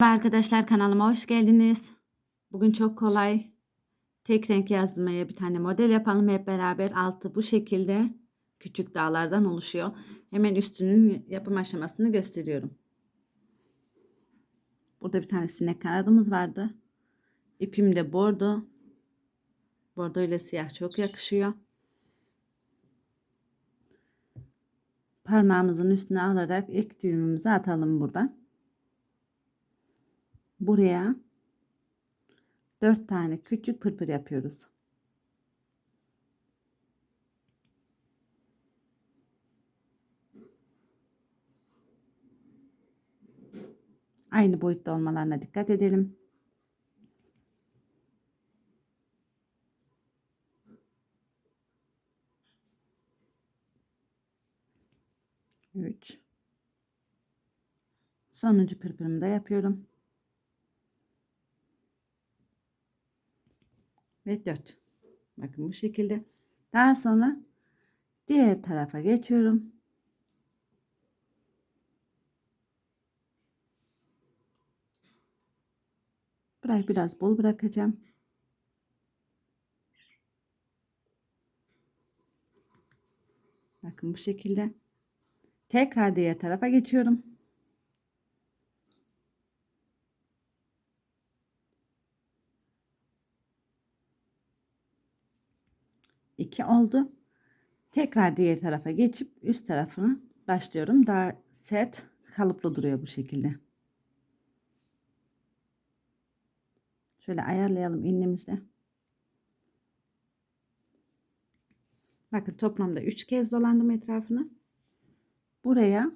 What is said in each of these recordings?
Merhaba Arkadaşlar kanalıma hoş geldiniz. Bugün çok kolay tek renk yazmaya bir tane model yapalım hep beraber. Altı bu şekilde küçük dağlardan oluşuyor. Hemen üstünün yapım aşamasını gösteriyorum. Burada bir tane sinek kanadımız vardı. İpim de bordo. Bordo ile siyah çok yakışıyor. Parmağımızın üstüne alarak ilk düğümümüzü atalım buradan. Buraya 4 tane küçük pırpır yapıyoruz. Aynı boyutta olmalarına dikkat edelim. Üç. Sonuncu pırpırımı da yapıyorum. Ve 4. Bakın bu şekilde. Daha sonra diğer tarafa geçiyorum. Burayı biraz bol bırakacağım. Bakın bu şekilde. Tekrar diğer tarafa geçiyorum. İki oldu. Tekrar diğer tarafa geçip üst tarafını başlıyorum. Daha sert kalıplı duruyor bu şekilde. Şöyle ayarlayalım iğnemizle. Bakın toplamda 3 kez dolandım etrafını. Buraya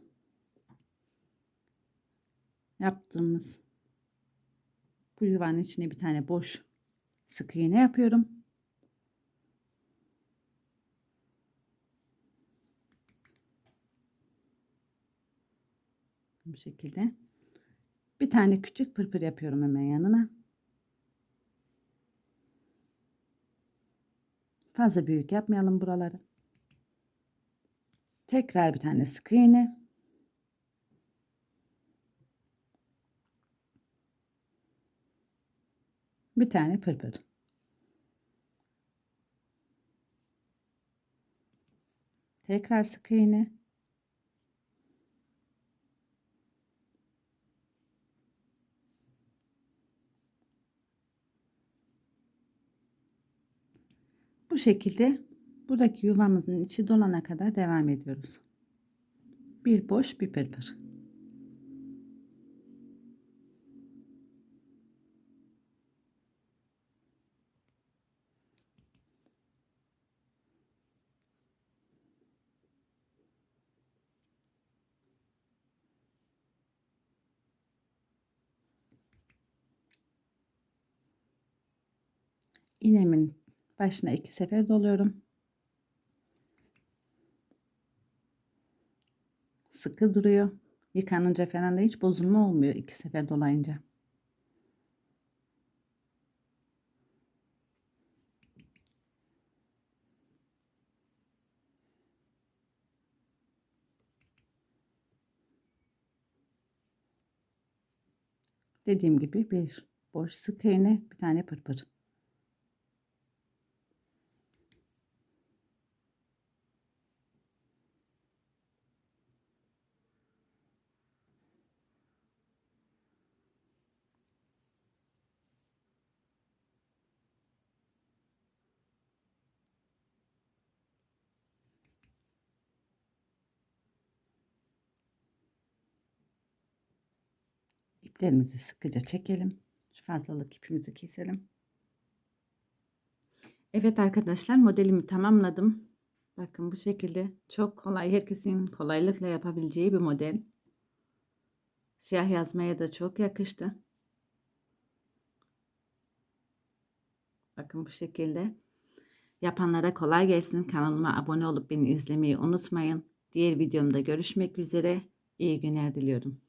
yaptığımız bu yuvanın içine bir tane boş sık iğne yapıyorum. Bu şekilde. Bir tane küçük pırpır yapıyorum hemen yanına. Fazla büyük yapmayalım buraları. Tekrar bir tane sık iğne. Bir tane pırpır. Tekrar sık iğne. Bu şekilde buradaki yuvamızın içi dolana kadar devam ediyoruz. Bir boş bir pırpır. İğnemin başına iki sefer doluyorum. Sıkı duruyor. Yıkanınca falan da hiç bozulma olmuyor iki sefer dolayınca. Dediğim gibi bir boş sık iğne, bir tane pırpır. İplerimizi sıkıca çekelim. Şu fazlalık ipimizi keselim. Evet arkadaşlar modelimi tamamladım. Bakın bu şekilde çok kolay herkesin kolaylıkla yapabileceği bir model. Siyah yazmaya da çok yakıştı. Bakın bu şekilde. Yapanlara kolay gelsin. Kanalıma abone olup beni izlemeyi unutmayın. Diğer videomda görüşmek üzere. İyi günler diliyorum.